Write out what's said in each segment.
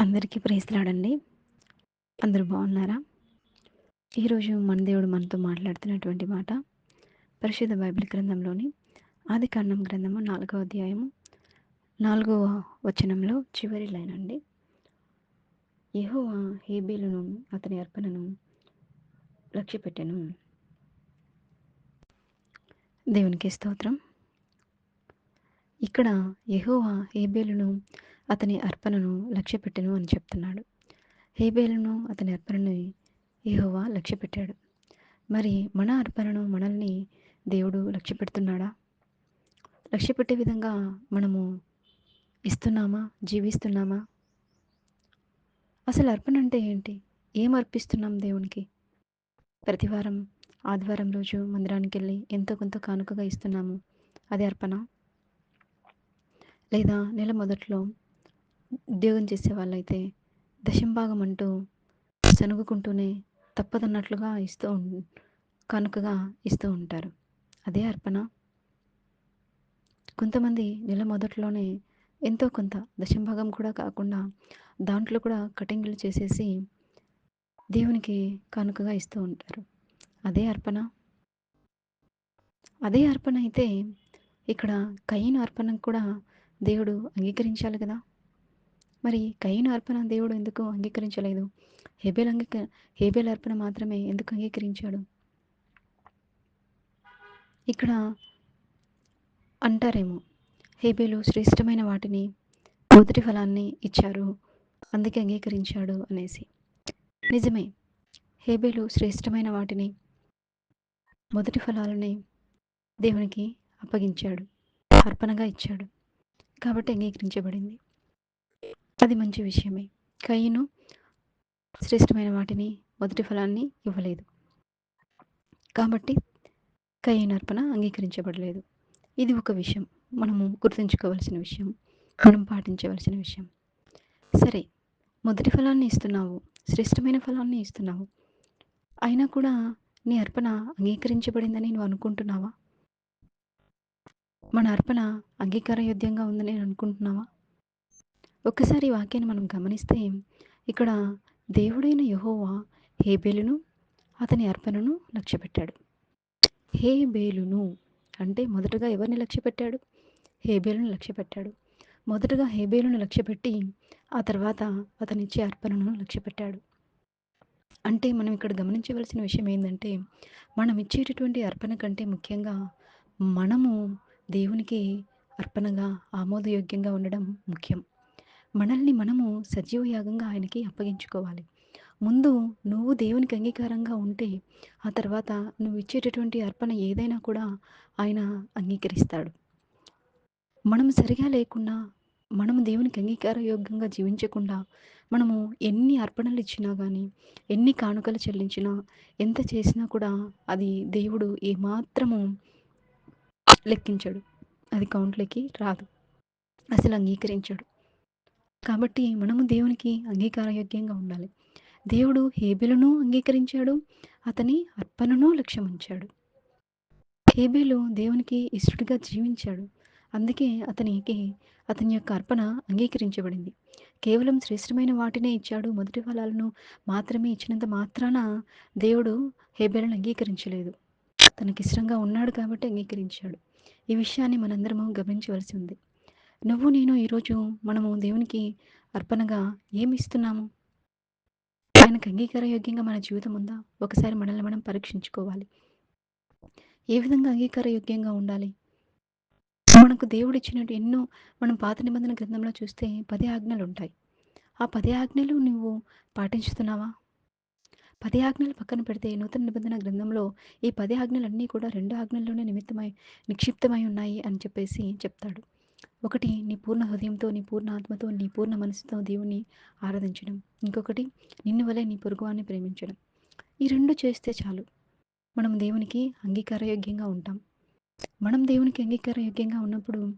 అందరికీ ప్రేస్తలాడండి అందరూ బాగున్నారా? ఈరోజు మన దేవుడు మనతో మాట్లాడుతున్నటువంటి మాట పరిశుద్ధ బైబిల్ గ్రంథంలోని ఆది కాండం గ్రంథము నాలుగవ అధ్యాయము నాలుగవ వచనంలో చివరి లైన్ అండి. యెహోవా హేబేలును అతని అర్పణను లక్ష్యపెట్టెను. దేవునికి స్తోత్రం. ఇక్కడ యహోవా హేబేలును అతని అర్పణను లక్ష్యపెట్టెను అని చెప్తున్నాడు. హేబేలను అతని అర్పణను ఏహోవా లక్ష్యపెట్టాడు. మరి మన అర్పణను మనల్ని దేవుడు లక్ష్యపెడుతున్నాడా? లక్ష్యపెట్టే విధంగా మనము ఇస్తున్నామా? జీవిస్తున్నామా? అసలు అర్పణ అంటే ఏంటి? ఏం అర్పిస్తున్నాం దేవునికి? ప్రతివారం ఆదివారం రోజు మందిరానికి వెళ్ళి ఎంతో కొంత కానుకగా ఇస్తున్నాము. అది అర్పణ? లేదా నెల మొదట్లో ఉద్యోగం చేసే వాళ్ళైతే దశంభాగం అంటూ సనుగుకుంటూనే తప్పదన్నట్లుగా ఇస్తూ ఉం- ఇస్తూ ఉంటారు. అదే అర్పణ. కొంతమంది నెల మొదట్లోనే ఎంతో కొంత దశంభాగం కూడా కాకుండా దాంట్లో కూడా కటింగ్లు చేసేసి దేవునికి కానుకగా ఇస్తూ ఉంటారు. అదే అర్పణ. అదే అర్పణ అయితే ఇక్కడ కయ్యను అర్పణ కూడా దేవుడు అంగీకరించాలి కదా. మరి కయ్యను అర్పణ దేవుడు ఎందుకు అంగీకరించలేదు? హేబేల్ అంగీక హేబేల్ అర్పణ మాత్రమే ఎందుకు అంగీకరించాడు? ఇక్కడ అంటారేమో హేబేలు శ్రేష్టమైన వాటిని మొదటి ఫలాన్ని ఇచ్చారు అందుకే అంగీకరించాడు అనేసి. నిజమే హేబేలు శ్రేష్టమైన వాటిని మొదటి ఫలాలని దేవునికి అప్పగించాడు అర్పణగా ఇచ్చాడు కాబట్టి అంగీకరించబడింది. అది మంచి విషయమే. కయ్యను శ్రేష్టమైన వాటిని మొదటి ఫలాన్ని ఇవ్వలేదు. కాబట్టి కయ్యను అర్పణ అంగీకరించబడలేదు. ఇది ఒక విషయం. మనము గుర్తుంచుకోవలసిన విషయం. మనం పాటించవలసిన విషయం. సరే మొదటి ఫలాన్ని ఇస్తున్నావు శ్రేష్టమైన ఫలాన్ని ఇస్తున్నావు. అయినా కూడా నీ అర్పణ అంగీకరించబడిందని నువ్వు అనుకుంటున్నావా? మన అర్పణ అంగీకారయోగ్యంగా ఉందని నేను అనుకుంటున్నావా? ఒక్కసారి ఈ వాక్యాన్ని మనం గమనిస్తే ఇక్కడ దేవుడైన యహోవా హేబేలును అతని అర్పణను లక్ష్యపెట్టాడు. హేబేలును అంటే మొదటగా ఎవరిని లక్ష్యపెట్టాడు? హేబేలును లక్ష్యపెట్టాడు. మొదటగా హేబేలును లక్ష్యపెట్టి ఆ తర్వాత అతనిచ్చే అర్పణను లక్ష్యపెట్టాడు. అంటే మనం ఇక్కడ గమనించవలసిన విషయం ఏంటంటే మనం ఇచ్చేటటువంటి అర్పణ కంటే ముఖ్యంగా మనము దేవునికి అర్పణగా ఆమోదయోగ్యంగా ఉండడం ముఖ్యం. మనల్ని మనము సజీవయాగంగా ఆయనకి అప్పగించుకోవాలి. ముందు నువ్వు దేవునికి అంగీకారంగా ఉంటే ఆ తర్వాత నువ్వు ఇచ్చేటటువంటి అర్పణ ఏదైనా కూడా ఆయన అంగీకరిస్తాడు. మనం సరిగా లేకుండా మనము దేవునికి అంగీకార యోగ్యంగా జీవించకుండా మనము ఎన్ని అర్పణలు ఇచ్చినా కానీ ఎన్ని కానుకలు చెల్లించినా ఎంత చేసినా కూడా అది దేవుడు ఏమాత్రము లెక్కించడు. అది కౌంట్లోకి రాదు. అసలు అంగీకరించడు. కాబట్టి మనము దేవునికి అంగీకారయోగ్యంగా ఉండాలి. దేవుడు హేబెలును అంగీకరించాడు అతని అర్పణను లక్ష్యం ఉంచాడు హేబేలు దేవునికి ఇష్టడిగా జీవించాడు. అందుకే అతనికి అతని యొక్క అర్పణ అంగీకరించబడింది. కేవలం శ్రేష్టమైన వాటినే ఇచ్చాడు. మొదటి ఫలాలను మాత్రమే ఇచ్చినంత మాత్రాన దేవుడు హేబేలను అంగీకరించలేదు. తనకి ఇష్టంగా ఉన్నాడు కాబట్టి అంగీకరించాడు. ఈ విషయాన్ని మనందరము గమనించవలసి ఉంది. నువ్వు నేను ఈరోజు మనము దేవునికి అర్పణగా ఏమి ఇస్తున్నాము? ఆయనకు అంగీకారయోగ్యంగా మన జీవితం ఉందా? ఒకసారి మనల్ని మనం పరీక్షించుకోవాలి. ఏ విధంగా అంగీకారయోగ్యంగా ఉండాలి? మనకు దేవుడు ఇచ్చినట్టు ఎన్నో మనం పాత నిబంధన గ్రంథంలో చూస్తే పది ఆజ్ఞలు ఉంటాయి. ఆ పది ఆజ్ఞలు నువ్వు పాటించుతున్నావా? పది ఆజ్ఞలు పక్కన పెడితే నూతన నిబంధన గ్రంథంలో ఈ పది ఆజ్ఞలన్నీ కూడా రెండు ఆజ్ఞల్లోనే నిమిత్తమై నిక్షిప్తమై ఉన్నాయి అని చెప్పేసి చెప్తాడు. ఒకటి నీ పూర్ణ హృదయంతో నీ పూర్ణ ఆత్మతో నీ పూర్ణ మనసుతో దేవుణ్ణి ఆరాధించడం. ఇంకొకటి నిన్ను వలె నీ పొరుగువాన్ని ప్రేమించడం. ఈ రెండు చేస్తే చాలు. మనం దేవునికి అంగీకారయోగ్యంగా ఉంటాం. మనం దేవునికి అంగీకారయోగ్యంగా ఉన్నప్పుడు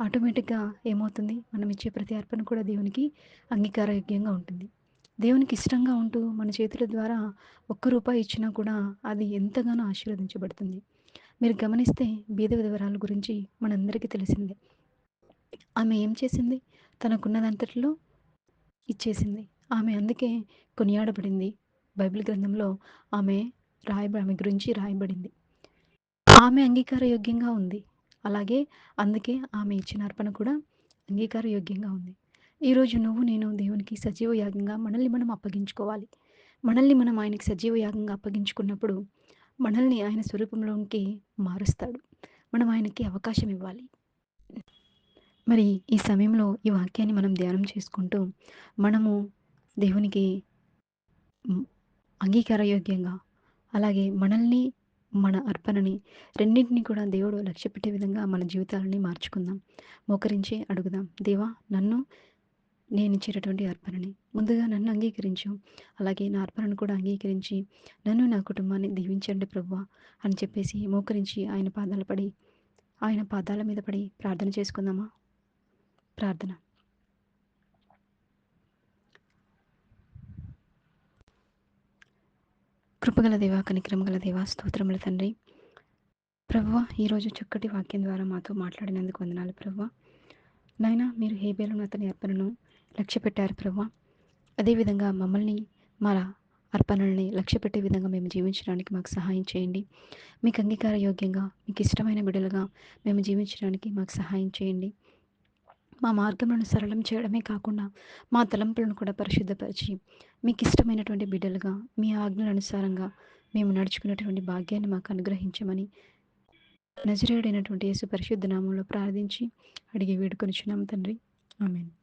ఆటోమేటిక్గా ఏమవుతుంది? మనం ఇచ్చే ప్రతి అర్పణ కూడా దేవునికి అంగీకారయోగ్యంగా ఉంటుంది. దేవునికి ఇష్టంగా ఉంటూ మన చేతుల ద్వారా ఒక్క రూపాయి ఇచ్చినా కూడా అది ఎంతగానో ఆశీర్వదించబడుతుంది. మీరు గమనిస్తే బీద విధవరాల గురించి మనందరికీ తెలిసిందే. ఆమె ఏం చేసింది? తనకున్నదంతటిలో ఇచ్చేసింది. ఆమె అందుకే కొనియాడబడింది. బైబిల్ గ్రంథంలో ఆమె రాయబ ఆమె గురించి రాయబడింది. ఆమె అంగీకారయోగ్యంగా ఉంది. అలాగే అందుకే ఆమె ఇచ్చిన అర్పణ కూడా అంగీకారయోగ్యంగా ఉంది. ఈరోజు నువ్వు నేను దేవునికి సజీవ యాగంగా మనల్ని మనం అప్పగించుకోవాలి. మనల్ని మనం ఆయనకి సజీవ యాగంగా అప్పగించుకున్నప్పుడు మనల్ని ఆయన స్వరూపంలోకి మారుస్తాడు. మనం ఆయనకి అవకాశం ఇవ్వాలి. మరి ఈ సమయంలో ఈ వాక్యాన్ని మనం ధ్యానం చేసుకుంటూ మనము దేవునికి అంగీకారయోగ్యంగా అలాగే మనల్ని మన అర్పణని రెండింటిని కూడా దేవుడు లక్ష్యపెట్టే విధంగా మన జీవితాలని మార్చుకుందాం. మోకరించి అడుగుదాం దేవా నన్ను నేను ఇచ్చేటటువంటి అర్పణని ముందుగా నన్ను అంగీకరించు అలాగే నా అర్పణను కూడా అంగీకరించి నన్ను నా కుటుంబాన్ని దీవించండి ప్రభువా అని చెప్పేసి మోకరించి ఆయన పాదాలు పడి ఆయన పాదాల మీద పడి ప్రార్థన చేసుకుందామా? ప్రార్థన. కృపగల దేవా కనిక్రమగల దేవా స్తోత్రముల తండ్రి. ప్రభువ ఈరోజు చక్కటి వాక్యం ద్వారా మాతో మాట్లాడినందుకు వందనాలు ప్రభువ. నాయన మీరు హేబేలను అతని అర్పణను లక్ష్య పెట్టారు ప్రభువ. అదేవిధంగా మమ్మల్ని మన అర్పణల్ని లక్ష్య పెట్టే విధంగా మేము జీవించడానికి మాకు సహాయం చేయండి. మీకు అంగీకార యోగ్యంగా మీకు ఇష్టమైన బిడ్డలుగా మేము జీవించడానికి మాకు సహాయం చేయండి. మా మార్గములను సరళం చేయడమే కాకుండా మా తలంపులను కూడా పరిశుద్ధపరిచి మీకు ఇష్టమైనటువంటి బిడ్డలుగా మీ ఆజ్ఞల అనుసారంగా మేము నడుచుకున్నటువంటి భాగ్యాన్ని మాకు అనుగ్రహించమని నజరేయుడైనటువంటి యేసు పరిశుద్ధ నామంలో ప్రార్థించి అడిగి వేడుకొనిచున్నాం తండ్రి. ఆమెను.